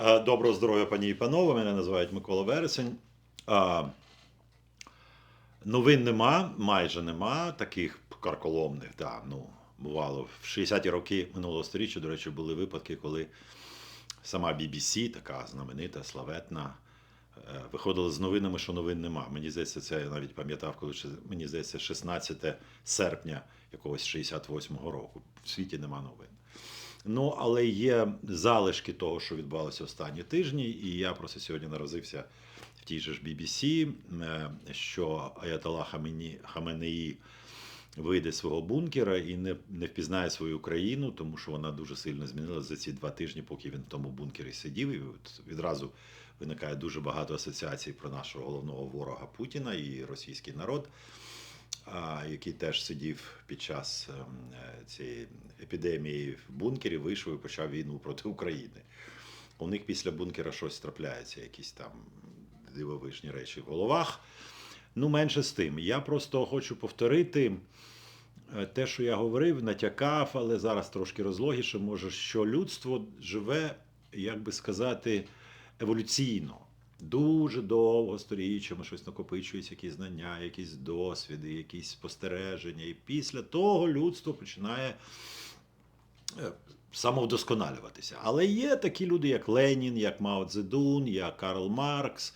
Е, Доброго здоров'я, пані і панове. Мене називають Микола Вересень. Новин нема, майже нема таких карколомних. Да, ну, бувало, в 60-ті роки минулого століття, до речі, були випадки, коли сама BBC, така знаменита, славетна, е, виходила з новинами, що новин нема. Мені здається, це я навіть пам'ятав, коли мені здається, 16 серпня якогось 68-го року. В світі нема новин. Ну, але є залишки того, що відбувалося останні тижні, і я просто сьогодні наразився в тій же ж BBC, е, що Хамені, Хаменеї вийде з свого бункера і не, не впізнає свою країну, тому що вона дуже сильно змінилася за ці два тижні, поки він в тому бункері сидів. І відразу виникає дуже багато асоціацій про нашого головного ворога Путіна і російський народ який теж сидів під час ем, е, цієї епідемії в бункері, вийшов і почав війну проти України. У них після бункера щось трапляється, якісь там дивовижні речі в головах. Ну, менше з тим. Я просто хочу повторити е, те, що я говорив, натякав, але зараз трошки розлогіше, може, що людство живе, як би сказати, еволюційно. Дуже довго сторіччями щось накопичується, якісь знання, якісь досвіди, якісь спостереження. І після того людство починає е, самовдосконалюватися. Але є такі люди, як Ленін, як Мао Цзедун, як Карл Маркс,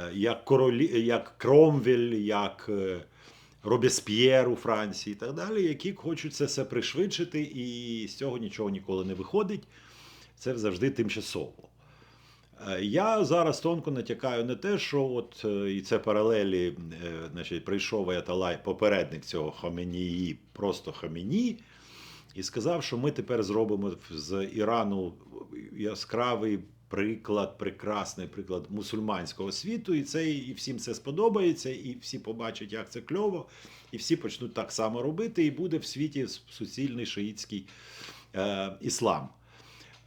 е, як, Королі, як Кромвель, як е, Робесп'єр у Франції і так далі, які хочуть це все пришвидшити, і з цього нічого ніколи не виходить. Це завжди тимчасово. Е, Я зараз тонко натякаю на те, що от е, і це паралелі, е, значить, прийшов Аяталай, попередник цього Хаменії, просто Хамені, і сказав, що ми тепер зробимо з Ірану яскравий приклад, прекрасний приклад мусульманського світу, і це і всім це сподобається, і всі побачать, як це кльово, і всі почнуть так само робити, і буде в світі суцільний шиїтський е, іслам.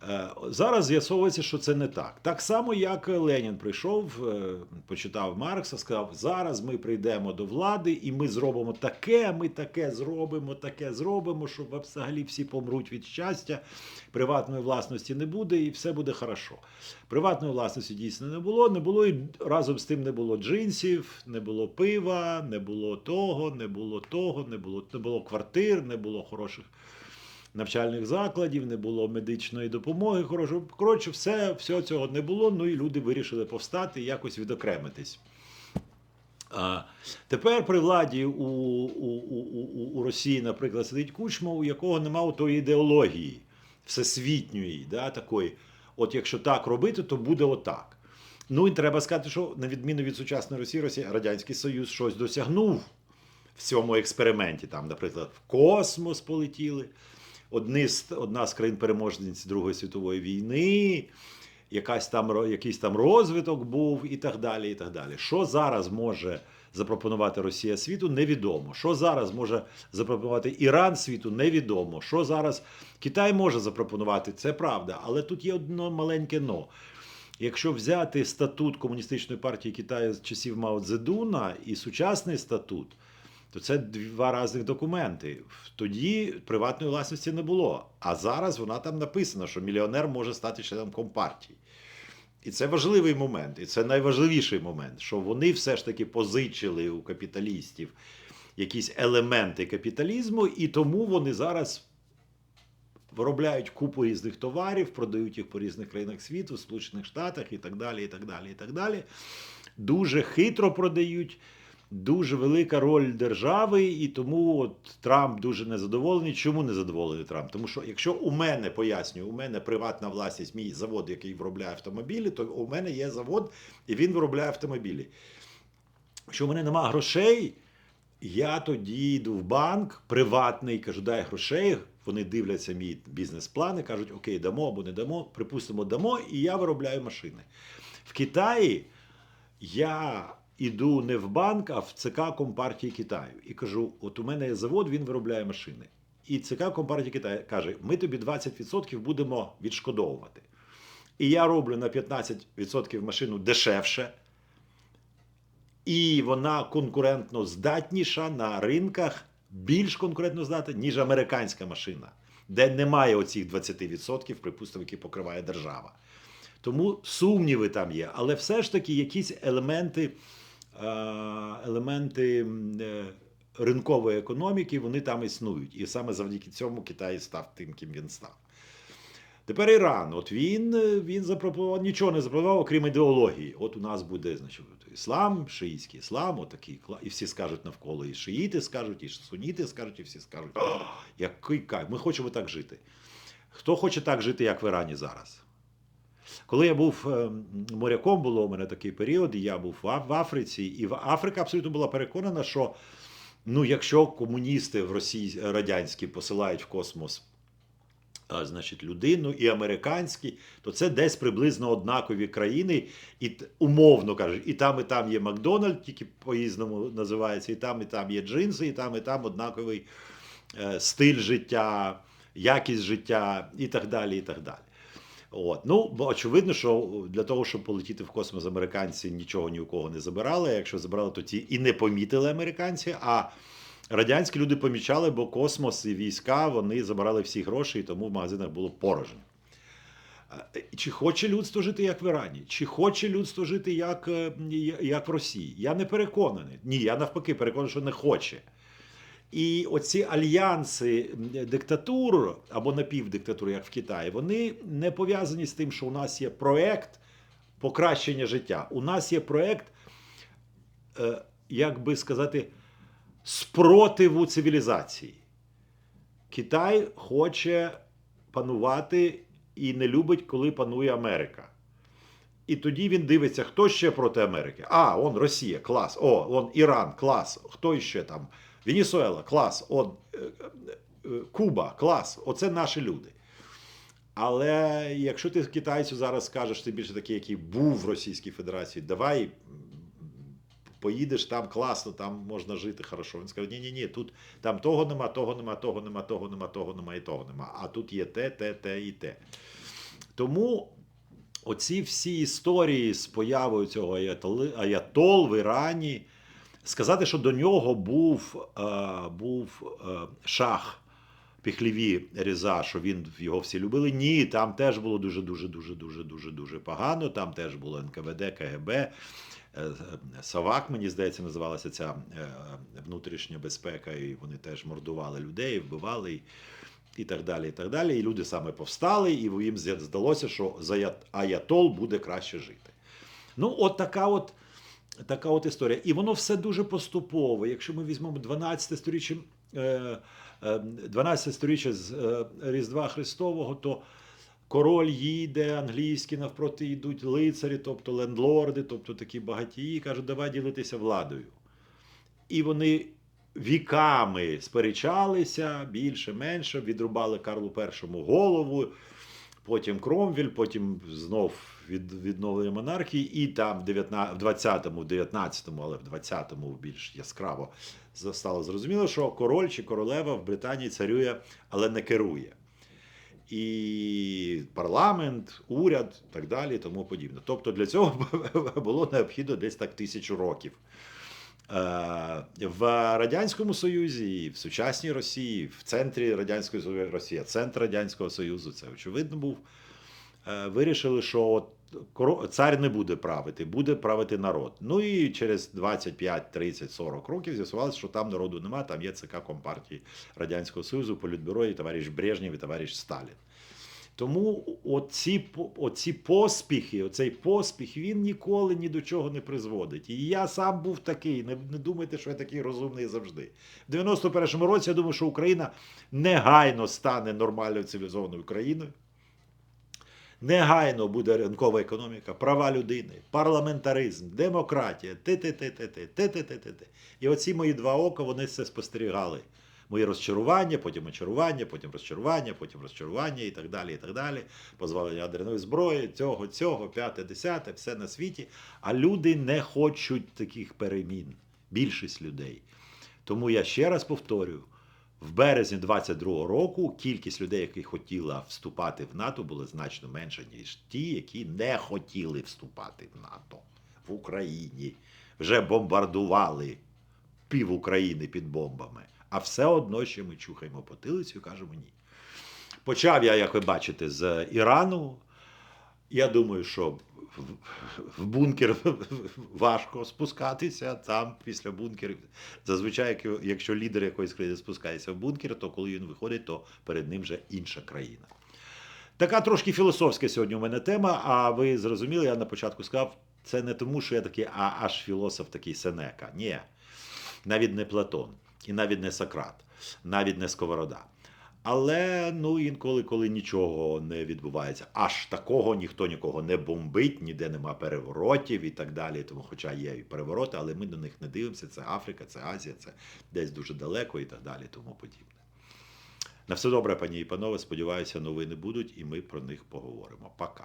Е, Зараз з'ясовується, що це не так. Так само, як Ленін прийшов, е, почитав Маркса, сказав: зараз ми прийдемо до влади і ми зробимо таке, ми таке зробимо, таке зробимо, щоб взагалі всі помруть від щастя, приватної власності не буде, і все буде хорошо. Приватної власності дійсно не було. Не було і разом з тим не було джинсів, не було пива, не було того, не було того, не було, не було квартир, не було хороших навчальних закладів, не було медичної допомоги. Коротше, все, всього цього не було. Ну і люди вирішили повстати і якось відокремитись. А, тепер при владі у, у, у, у, у Росії, наприклад, сидить кучма, у якого немає тої ідеології всесвітньої, да, такої. От якщо так робити, то буде отак. Ну і треба сказати, що на відміну від сучасної Росії, Росія, Радянський Союз щось досягнув в цьому експерименті. Там, наприклад, в космос полетіли. Одні з, одна з країн-переможниць Другої світової війни, якась там, якийсь там розвиток був і так далі. і так далі. Що зараз може запропонувати Росія світу, невідомо. Що зараз може запропонувати Іран світу, невідомо. Що зараз Китай може запропонувати, це правда. Але тут є одно маленьке но. Якщо взяти статут Комуністичної партії Китаю з часів Мао Цзедуна і сучасний статут, то це два різних документи. Тоді приватної власності не було. А зараз вона там написана, що мільйонер може стати членом компартії. І це важливий момент, і це найважливіший момент, що вони все ж таки позичили у капіталістів якісь елементи капіталізму, і тому вони зараз виробляють купу різних товарів, продають їх по різних країнах світу, в Сполучених Штатах і так далі. і так далі, і так далі. Дуже хитро продають. Дуже велика роль держави, і тому от Трамп дуже незадоволений. Чому не задоволений Трамп? Тому що якщо у мене пояснюю, у мене приватна власність, мій завод, який виробляє автомобілі, то у мене є завод, і він виробляє автомобілі. Якщо у мене немає грошей, я тоді йду в банк приватний, кажу, дай грошей. Вони дивляться мій бізнес-план і кажуть, окей, дамо або не дамо, припустимо, дамо, і я виробляю машини. В Китаї я іду не в банк, а в ЦК Компартії Китаю. І кажу: от у мене є завод, він виробляє машини. І ЦК Компартії Китаю каже: ми тобі 20% будемо відшкодовувати. І я роблю на 15% машину дешевше, і вона конкурентно здатніша на ринках, більш конкурентно здатна, ніж американська машина, де немає оцих 20%, припустимо, які покриває держава. Тому сумніви там є. Але все ж таки якісь елементи, елементи е, ринкової економіки вони там існують. І саме завдяки цьому Китай став тим, ким він став. Тепер Іран. От він, е, він запропонував нічого не запропонував, окрім ідеології. От у нас буде значить, іслам, шиїтський іслам, отакий і всі скажуть навколо, і шиїти скажуть, і суніти скажуть, і всі скажуть, «О, який кайф, ми хочемо так жити. Хто хоче так жити, як в Ірані зараз? Коли я був е, моряком, було у мене такий період, і я був в Африці, і Африка абсолютно була переконана, що ну, якщо комуністи в Росії радянські посилають в космос значить, людину і американські, то це десь приблизно однакові країни, і умовно кажуть, і там, і там є Макдональд, тільки по-різному називається, і там, і там є джинси, і там, і там однаковий е, стиль життя, якість життя і так далі. і так далі. От. Ну, очевидно, що для того, щоб полетіти в космос, американці нічого ні у кого не забирали. Якщо забирали, то ті і не помітили американці. А радянські люди помічали, бо космос і війська вони забирали всі гроші, і тому в магазинах було порожньо. Е, Чи хоче людство жити як в Ірані? Чи хоче людство жити як, е, як в Росії? Я не переконаний. Ні, я навпаки переконаний, що не хоче. І оці альянси диктатур або напівдиктатур, як в Китаї, вони не пов'язані з тим, що у нас є проект покращення життя. У нас є проект, е, як би сказати, спротиву цивілізації. Китай хоче панувати і не любить, коли панує Америка. І тоді він дивиться, хто ще проти Америки. А, он Росія, клас. О, он Іран, клас. Хто ще там? Венесуела, клас. Он, е, е, Куба, клас. Оце наші люди. Але якщо ти китайцю зараз скажеш, ти більше такий, який був в Російській Федерації, давай поїдеш там класно, там можна жити хорошо. Він скаже, ні, ні, ні, тут там того нема, того нема, того нема, того нема, того нема і того нема. А тут є те, те, те і те. Тому оці всі історії з появою цього аятол в Ірані, сказати, що до нього був, е, був е, шах Піхліві Різа, що він його всі любили. Ні, там теж було дуже, дуже, дуже, дуже, дуже, дуже погано. Там теж було НКВД, КГБ. е, Савак, мені здається, називалася ця внутрішня безпека, і вони теж мордували людей, вбивали. І так далі, і так далі. І люди саме повстали, і їм здалося, що за аятол буде краще жити. Ну, от така от, така от історія. І воно все дуже поступово. Якщо ми візьмемо 12 сторіччя, е, е, 12 сторіччя з е, Різдва Христового, то король їде, англійські навпроти йдуть лицарі, тобто лендлорди, тобто такі багатії, кажуть, давай ділитися владою. І вони віками сперечалися більше-менше, відрубали Карлу І голову, потім Кромвіль, потім знов від, відновлення монархії, і там в 20-му, в 19-му, але в 20-му більш яскраво стало зрозуміло, що король чи королева в Британії царює, але не керує. І парламент, уряд, так далі, тому подібне. Тобто для цього було необхідно десь так тисячу років. Е, В Радянському Союзі, в сучасній Росії, в центрі Радянської Росія, центр Радянського Союзу, це очевидно був. е, Вирішили, що цар не буде правити, буде правити народ. Ну і через 25, 30, 40 років з'ясувалося, що там народу нема, там є ЦК Компартії Радянського Союзу, Політбюро і товариш Брежнєв і товариш Сталін. Тому оці, оці поспіхи, оцей поспіх, він ніколи ні до чого не призводить. І я сам був такий. Не, не думайте, що я такий розумний завжди. В 91-му році я думаю, що Україна негайно стане нормальною цивілізованою країною. Негайно буде ринкова економіка, права людини, парламентаризм, демократія, ти-ти-ти-ти-ти, ти-ти-ти-ти-ти. І оці мої два ока вони це спостерігали. Мої розчарування, потім очарування, потім розчарування, потім розчарування і так далі. і так далі. Позволення ядерної зброї, цього, цього, п'яте, десяте, все на світі. А люди не хочуть таких перемін. Більшість людей. Тому я ще раз повторюю: в березні 22-го року кількість людей, які хотіла вступати в НАТО, була значно менша, ніж ті, які не хотіли вступати в НАТО в Україні. Вже бомбардували пів України під бомбами. А все одно ще ми чухаємо потилицю і кажемо ні. Почав я, як ви бачите, з Ірану. Я думаю, що в- бункер важко спускатися там після бункерів. Зазвичай, якщо лідер якоїсь країни спускається в бункер, то коли він виходить, то перед ним вже інша країна. Така трошки філософська сьогодні у мене тема, а ви зрозуміли, я на початку сказав, це не тому, що я такий а, аж філософ такий Сенека. Ні. Навіть не Платон, і навіть не Сократ, навіть не Сковорода. Але ну інколи, коли нічого не відбувається, аж такого ніхто нікого не бомбить, ніде нема переворотів і так далі. Тому, хоча є і перевороти, але ми до них не дивимося. Це Африка, це Азія, це десь дуже далеко і так далі, тому подібне. На все добре, пані і панове. Сподіваюся, новини будуть, і ми про них поговоримо. Пока.